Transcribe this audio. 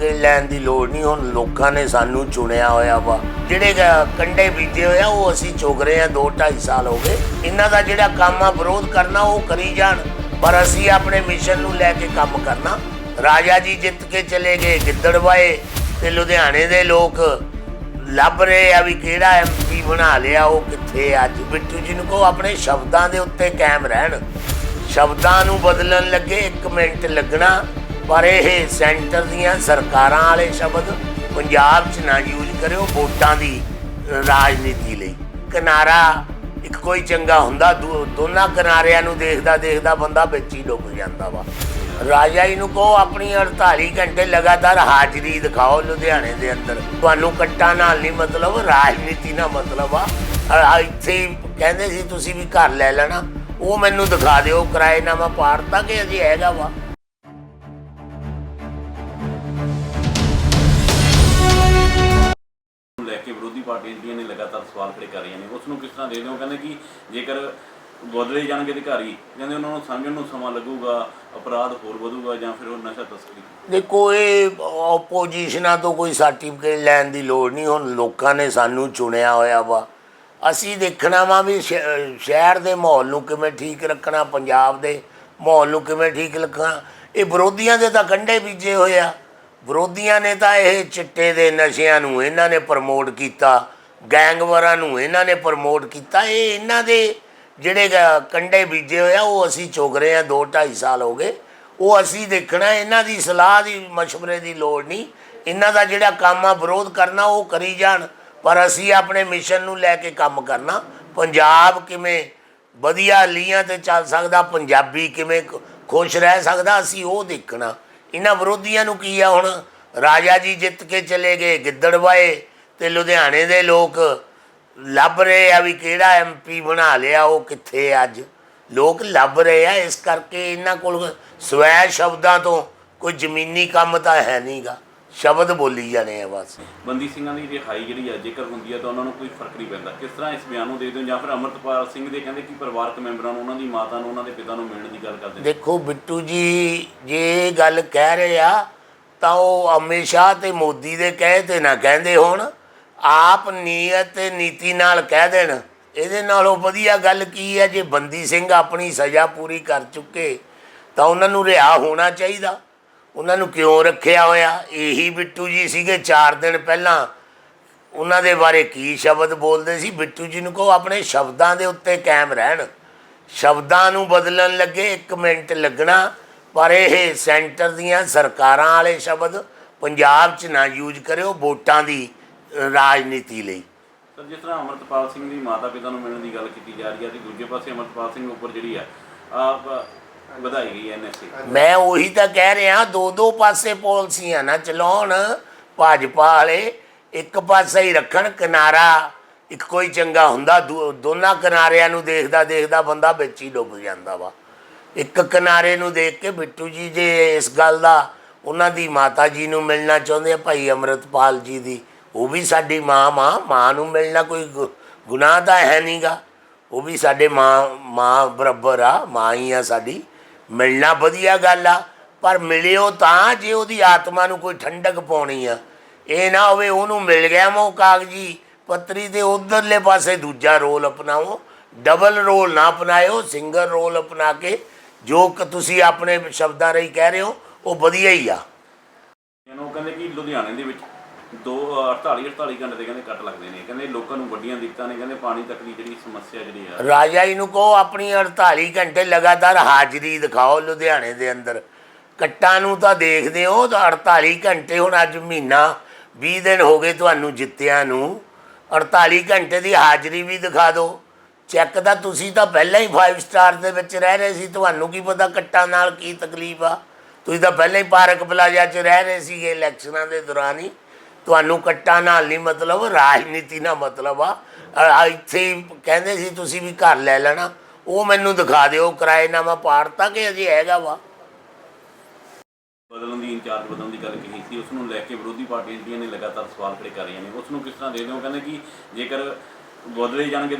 Certificate ਲੈਣ ਦੀ ਲੋੜ ਨਹੀਂ, ਹੁਣ ਲੋਕਾਂ ਨੇ ਸਾਨੂੰ ਚੁਣਿਆ ਹੋਇਆ ਵਾ। ਜਿਹੜੇ ਗ- ਕੰਡੇ ਬੀਜੇ ਹੋਇਆ ਉਹ ਅਸੀਂ ਚੁਗ ਰਹੇ ਆ 2 2.5 ਸਾਲ ਹੋ ਗਏ। ਇਹਨਾਂ ਦਾ ਜਿਹੜਾ ਕੰਮ ਆ, ਵਿਰੋਧ ਕਰਨਾ, ਉਹ ਕਰੀ ਜਾਣ। ਪਰ ਅਸੀਂ ਆਪਣੇ ਮਿਸ਼ਨ ਨੂੰ ਲੈ ਕੇ ਕੰਮ ਕਰਨਾ। ਰਾਜਾ ਜੀ ਜਿੱਤ ਕੇ ਚਲੇ ਗਏ ਗਿੱਦੜਵਾਏ ਤੇ ਲੁਧਿਆਣੇ ਦੇ ਲੋਕ ਲੱਭ ਰਹੇ ਆ ਵੀ ਕਿਹੜਾ ਐਮਪੀ ਬਣਾ ਲਿਆ, ਉਹ ਕਿੱਥੇ ਅੱਜ ਬਿੱਟੂ ਜੀ ਨੂੰ ਕੋ ਆਪਣੇ ਸ਼ਬਦਾਂ ਦੇ ਉੱਤੇ ਕਾਇਮ ਰਹਿਣ। ਸ਼ਬਦਾਂ ਨੂੰ ਬਦਲਣ ਲੱਗੇ 1 ਮਿੰਟ ਲੱਗਣਾ। ਪਰ ਇਹ ਸੈਂਟਰ ਦੀਆਂ ਸਰਕਾਰਾਂ ਵਾਲੇ ਸ਼ਬਦ ਪੰਜਾਬ 'ਚ ਨਾ ਯੂਜ਼ ਕਰਿਓ ਵੋਟਾਂ ਦੀ ਰਾਜਨੀਤੀ ਲਈ। ਕਿਨਾਰਾ ਇੱਕ ਕੋਈ ਚੰਗਾ ਹੁੰਦਾ, ਦੋ- ਦੋਨਾਂ ਕਿਨਾਰਿਆਂ ਨੂੰ ਦੇਖਦਾ ਦੇਖਦਾ ਬੰਦਾ ਵਿੱਚ ਹੀ ਡੁੱਬ ਜਾਂਦਾ ਵਾ। ਰਾਜਾ ਜੀ ਨੂੰ ਕਹੋ ਆਪਣੀ 48 ਘੰਟੇ ਲਗਾਤਾਰ ਹਾਜ਼ਰੀ ਦਿਖਾਓ ਲੁਧਿਆਣੇ ਦੇ ਅੰਦਰ। ਤੁਹਾਨੂੰ ਕੱਟਾ ਨਾਲ ਨਹੀਂ ਮਤਲਬ, ਰਾਜਨੀਤੀ ਨਾਲ ਮਤਲਬ ਆ। ਇੱਥੇ ਕਹਿੰਦੇ ਸੀ, ਤੁਸੀਂ ਵੀ ਘਰ ਲੈ ਲੈਣਾ। ਉਹ ਮੈਨੂੰ ਦਿਖਾ ਦਿਓ, ਕਿਰਾਏਨਾਮਾ ਪਾੜਤਾ ਕਿ ਅਜੇ ਹੈਗਾ ਵਾ? ਵਿਰੋਧੀ ਪਾਰਟੀਆਂ ਜਿਹੜੀਆਂ ਨੇ ਲਗਾਤਾਰ ਸਵਾਲ ਖੜੇ ਕਰ ਰਹੀਆਂ ਨੇ। ਉਸ ਨੂੰ ਕਿਸ ਤਰ੍ਹਾਂ ਦੇਖਦੇ ਹੋ? ਕਹਿੰਦੇ ਕਿ ਜੇਕਰ ਬਦਲੇ ਜਾਣਗੇ ਅਧਿਕਾਰੀ, ਕਹਿੰਦੇ ਉਹਨਾਂ ਨੂੰ ਸਮਝਣ ਨੂੰ ਸਮਾਂ ਲੱਗੂਗਾ, ਅਪਰਾਧ ਹੋਰ ਵਧੂਗਾ ਜਾਂ ਫਿਰ ਉਹ ਨਸ਼ਾ ਤਸਕਰੀ ਦੇਖੋ, ਇਹ ਆਪੋਜੀਸ਼ਨਾਂ ਤੋਂ ਕੋਈ ਸਰਟੀਫਿਕੇਟ ਲੈਣ ਦੀ ਲੋੜ ਨਹੀਂ। ਹੁਣ ਲੋਕਾਂ ਨੇ ਸਾਨੂੰ ਚੁਣਿਆ ਹੋਇਆ ਵਾ। ਅਸੀਂ ਦੇਖਣਾ ਵਾ ਵੀ ਸ਼ਹਿਰ ਦੇ ਮਾਹੌਲ ਨੂੰ ਕਿਵੇਂ ਠੀਕ ਰੱਖਣਾ, ਪੰਜਾਬ ਦੇ ਮਾਹੌਲ ਨੂੰ ਕਿਵੇਂ ਠੀਕ ਰੱਖਣਾ। ਇਹ ਵਿਰੋਧੀਆਂ ਦੇ ਤਾਂ ਕੰਡੇ ਬੀਜੇ ਹੋਏ ਆ। ਵਿਰੋਧੀਆਂ ਨੇ ਤਾਂ ਇਹ ਚਿੱਟੇ ਦੇ ਨਸ਼ਿਆਂ ਨੂੰ ਇਹਨਾਂ ਨੇ ਪ੍ਰਮੋਟ ਕੀਤਾ, ਗੈਂਗਵਰਾਂ ਨੂੰ ਇਹਨਾਂ ਨੇ ਪ੍ਰਮੋਟ ਕੀਤਾ, ਇਹ ਇਹਨਾਂ ਦੇ ਜਿਹੜੇ ਗ- ਕੰਡੇ ਬੀਜੇ ਹੋਏ ਆ, ਉਹ ਅਸੀਂ ਚੁਗ ਰਹੇ ਆ 2 2.5 ਸਾਲ ਹੋ ਗਏ, ਉਹ ਅਸੀਂ ਦੇਖਣਾ, ਇਹਨਾਂ ਦੀ ਸਲਾਹ ਦੀ مشਵਰੇ ਦੀ ਲੋੜ ਨਹੀਂ, ਇਹਨਾਂ ਦਾ ਜਿਹੜਾ ਕੰਮ ਆ ਵਿਰੋਧ ਕਰਨਾ, ਉਹ ਕਰੀ ਜਾਣ, ਪਰ ਅਸੀਂ ਆਪਣੇ ਮਿਸ਼ਨ ਨੂੰ ਲੈ ਕੇ ਕੰਮ ਕਰਨਾ, ਪੰਜਾਬ ਕਿਵੇਂ ਵਧੀਆ ਲੀਹਾਂ ਤੇ ਚੱਲ ਸਕਦਾ, ਪੰਜਾਬੀ ਕਿਵੇਂ ਖੁਸ਼ ਰਹਿ ਸਕਦਾ, ਅਸੀਂ ਉਹ ਦੇਖਣਾ। ਇਹਨਾਂ ਵਿਰੋਧੀਆਂ ਨੂੰ ਕੀ ਆ ਹੁਣ? ਰਾਜਾ ਜੀ ਜਿੱਤ ਕੇ ਚਲੇ ਗਏ ਗਿੱਦੜਵਾਏ ਤੇ ਲੁਧਿਆਣੇ ਦੇ ਲੋਕ ਲੱਭ ਰਹੇ ਆ ਵੀ ਕਿਹੜਾ ਐਮਪੀ ਬਣਾ ਲਿਆ, ਉਹ ਕਿੱਥੇ ਅੱਜ? ਲੋਕ ਲੱਭ ਰਹੇ ਆ, ਇਸ ਕਰਕੇ ਇਹਨਾਂ ਕੋਲ ਸਵੈ ਸ਼ਬਦਾਂ ਤੋਂ ਕੋਈ ਜ਼ਮੀਨੀ ਕੰਮ ਤਾਂ ਹੈ ਨਹੀਂਗਾ ਸ਼ਬਦ ਬੋਲੀ ਜਾਣੇ ਆ ਬਸ। ਬੰਦੀ ਸਿੰਘਾਂ ਦੀ ਰਿਹਾਈ ਜਿਹੜੀ ਆ ਜੇਕਰ ਹੁੰਦੀ ਹੈ ਤਾਂ ਉਹਨਾਂ ਨੂੰ ਕੋਈ ਫ਼ਰਕ ਨਹੀਂ ਪੈਂਦਾ। ਕਿਸ ਤਰ੍ਹਾਂ ਇਸ ਬਿਆਨ ਨੂੰ ਦੇਖਦੇ ਹੋ ਜਾਂ ਫਿਰ ਅਮਰਤਪਾਲ ਸਿੰਘ ਦੇ ਕਹਿੰਦੇ ਕਿ ਪਰਿਵਾਰਕ ਮੈਂਬਰਾਂ ਨੂੰ ਉਹਨਾਂ ਦੀ ਮਾਤਾ ਨੂੰ ਉਹਨਾਂ ਦੇ ਪਿਤਾ ਨੂੰ ਮਿਲਣ ਦੀ ਗੱਲ ਕਰਦੇ ਦੇਖੋ ਬਿੱਟੂ ਜੀ ਜੇ ਇਹ ਗੱਲ ਕਹਿ ਰਹੇ ਆ ਤਾਂ ਉਹ ਸ਼ਾਹ ਤੇ ਮੋਦੀ ਦੇ ਕਹੇ ਤੇ ਨਾ ਕਹਿੰਦੇ ਹੋਣ। ਆਪ ਨੀਅਤ ਤੇ ਨੀਤੀ ਨਾਲ ਕਹਿ ਦੇਣ। ਇਹਦੇ ਨਾਲੋਂ ਵਧੀਆ ਗੱਲ ਕੀ ਹੈ ਜੇ ਬੰਦੀ ਸਿੰਘ ਆਪਣੀ ਸਜ਼ਾ ਪੂਰੀ ਕਰ ਚੁੱਕੇ ਤਾਂ ਉਹਨਾਂ ਨੂੰ ਰਿਹਾ ਹੋਣਾ ਚਾਹੀਦਾ। ਉਹਨਾਂ ਨੂੰ ਕਿਉਂ ਰੱਖਿਆ ਹੋਇਆ? ਇਹੀ ਬਿੱਟੂ ਜੀ ਸੀਗੇ 4 ਦਿਨ ਪਹਿਲਾਂ। ਉਹਨਾਂ ਦੇ ਬਾਰੇ ਕੀ ਸ਼ਬਦ ਬੋਲਦੇ ਸੀ? ਬਿੱਟੂ ਜੀ ਨੂੰ ਕਹੋ, ਆਪਣੇ ਸ਼ਬਦਾਂ ਦੇ ਉੱਤੇ ਕਾਇਮ ਰਹਿਣ। ਸ਼ਬਦਾਂ ਨੂੰ ਬਦਲਣ ਲੱਗੇ 1 ਮਿੰਟ ਲੱਗਣਾ। ਪਰ ਇਹ ਸੈਂਟਰ ਦੀਆਂ ਸਰਕਾਰਾਂ ਵਾਲੇ ਸ਼ਬਦ ਪੰਜਾਬ 'ਚ ਨਾ ਯੂਜ਼ ਕਰਿਓ, ਵੋਟਾਂ ਦੀ ਰਾਜਨੀਤੀ ਲਈ। ਸਰ, ਜਿਸ ਤਰ੍ਹਾਂ ਅਮਰਤਪਾਲ ਸਿੰਘ ਦੀ ਮਾਤਾ ਪਿਤਾ ਨੂੰ ਮਿਲਣ ਦੀ ਗੱਲ ਕੀਤੀ ਜਾ ਰਹੀ ਹੈ, ਤੇ ਦੂਜੇ ਪਾਸੇ ਅਮਰਤਪਾਲ ਸਿੰਘ ਉੱਪਰ ਜਿਹੜੀ ਹੈ ਵਧਾਈ ਗਈ ਐਨਐਸਏ ਮੈਂ ਉਹੀ ਤਾਂ ਕਹਿ ਰਿਹਾ, ਦੋ ਦੋ ਪਾਸੇ ਪਾਲਿਸੀਆਂ ਨਾ ਚਲਾਉਣ, ਭਾਜਪਾ ਵਾਲੇ ਇੱਕ ਪਾਸੇ ਹੀ ਰੱਖਣ, ਕਿਨਾਰਾ ਇੱਕ ਕੋਈ ਚੰਗਾ ਹੁੰਦਾ, ਦੋ- ਦੋਨਾਂ ਕਿਨਾਰਿਆਂ ਨੂੰ ਦੇਖਦਾ ਦੇਖਦਾ ਬੰਦਾ ਵਿੱਚ ਹੀ ਡੁੱਬ ਜਾਂਦਾ ਵਾ। ਇੱਕ ਕਿਨਾਰੇ ਨੂੰ ਦੇਖ ਕੇ ਬਿੱਟੂ ਜੀ ਜੇ ਇਸ ਗੱਲ ਦਾ ਉਹਨਾਂ ਦੀ ਮਾਤਾ ਜੀ ਨੂੰ ਮਿਲਣਾ ਚਾਹੁੰਦੇ ਆ, ਭਾਈ ਅਮਰਤਪਾਲ ਜੀ ਦੀ, ਉਹ ਵੀ ਸਾਡੀ ਮਾਂ ਮਾਂ ਮਾਂ ਨੂੰ ਮਿਲਣਾ ਕੋਈ ਗੁ- ਗੁਨਾਹ ਤਾਂ ਹੈ ਨਹੀਂਗਾ ਉਹ ਵੀ ਸਾਡੇ ਮਾਂ ਮਾਂ ਬਰਾਬਰ ਆ, ਮਾਂ ਹੀ ਆ ਸਾਡੀ। ਮਿਲਣਾ ਵਧੀਆ ਗੱਲ ਆ, ਪਰ ਮਿਲਿਓ ਤਾਂ ਜੇ ਉਹਦੀ ਆਤਮਾ ਨੂੰ ਕੋਈ ਠੰਡਕ ਪਾਉਣੀ ਆ। ਇਹ ਨਾ ਹੋਵੇ ਉਹਨੂੰ ਮਿਲ ਗਿਆ ਮੋ ਕਾਗਜੀ ਪੱਤਰੀ ਦੇ ਉਧਰਲੇ ਪਾਸੇ ਦੂਜਾ ਰੋਲ ਅਪਣਾਓ ਡਬਲ ਰੋਲ ਨਾ ਅਪਣਾਇਓ ਸਿੰਗਲ ਰੋਲ ਅਪਣਾ ਕੇ, ਜੋ ਕਿ ਤੁਸੀਂ ਆਪਣੇ ਸ਼ਬਦਾਂ ਰਾਹੀਂ ਕਹਿ ਰਹੇ ਹੋ, ਉਹ ਵਧੀਆ ਹੀ ਆ। ਇਹਨੂੰ ਕਹਿੰਦੇ ਕਿ ਲੁਧਿਆਣੇ ਦੇ ਵਿੱਚ ਦੋ 48 48 ਘੰਟੇ ਦੇ ਕਹਿੰਦੇ ਕੱਟ ਲੱਗਦੇ ਨੇ। ਕਹਿੰਦੇ ਲੋਕਾਂ ਨੂੰ ਵੱਡੀਆਂ ਦਿੱਕਤਾਂ ਨੇ, ਕਹਿੰਦੇ ਪਾਣੀ ਤੱਕ ਦੀ ਜਿਹੜੀ ਸਮੱਸਿਆ ਜਿਹੜੀ ਆ। ਰਾਜਾ ਜੀ ਨੂੰ ਕਹੋ ਆਪਣੀ 48 ਘੰਟੇ ਲਗਾਤਾਰ ਹਾਜ਼ਰੀ ਦਿਖਾਓ ਲੁਧਿਆਣੇ ਦੇ ਅੰਦਰ। ਕੱਟਾਂ ਨੂੰ ਤਾਂ ਦੇਖਦੇ ਹੋ, ਤਾਂ 48 ਘੰਟੇ ਹੁਣ ਅੱਜ ਮਹੀਨਾ 20 ਦਿਨ ਹੋ ਗਏ ਤੁਹਾਨੂੰ ਜਿੱਤਿਆਂ ਨੂੰ। 48 ਘੰਟੇ ਦੀ ਹਾਜ਼ਰੀ ਵੀ ਦਿਖਾ ਦਿਓ। ਚੈੱਕ ਤਾਂ ਤੁਸੀਂ ਤਾਂ ਪਹਿਲਾਂ ਹੀ 5 ਸਟਾਰ ਦੇ ਵਿੱਚ ਰਹਿ ਰਹੇ ਸੀ, ਤੁਹਾਨੂੰ ਕੀ ਪਤਾ ਕੱਟਾਂ ਨਾਲ ਕੀ ਤਕਲੀਫ ਆ। ਤੁਸੀਂ ਤਾਂ ਪਹਿਲਾਂ ਹੀ ਪਾਰਕ ਪਲਾਜ਼ਾ 'ਚ ਰਹਿ ਰਹੇ ਸੀਗੇ ਇਲੈਕਸ਼ਨਾਂ ਦੇ ਦੌਰਾਨ ਹੀ। ਤੁਹਾਨੂੰ ਕੱਟਾਂ ਨਾਲ ਨਹੀਂ ਮਤਲਬ, ਰਾਜਨੀਤੀ ਨਾਲ ਮਤਲਬ ਆ। ਆ ਇੱਥੇ ਕਹਿੰਦੇ ਸੀ ਤੁਸੀਂ ਵੀ ਘਰ ਲੈ ਲੈਣਾ। ਉਹ ਮੈਨੂੰ ਦਿਖਾ ਦਿਓ, ਕਿਰਾਏਨਾਮਾ ਪਾੜਤਾ ਕਿ ਅਜੇ ਹੈਗਾ ਵਾ। ਬਦਲਣ ਦੀ ਇੰਚਾਰਜ ਬਦਲਣ ਦੀ ਗੱਲ ਕਹੀ ਸੀ ਉਸ ਨੂੰ ਲੈ ਕੇ ਵਿਰੋਧੀ ਪਾਰਟੀਆਂ ਜਿਹੜੀਆਂ ਨੇ ਲਗਾਤਾਰ ਸਵਾਲ ਖੜੇ ਕਰ ਰਹੀਆਂ ਨੇ ਉਸ ਨੂੰ ਕਿਸ ਤਰ੍ਹਾਂ ਦੇਖਦੇ ਹੋ ਕਹਿੰਦੇ ਕਿ ਜੇਕਰ ਬਦਲੇ ਜਾਣਗੇ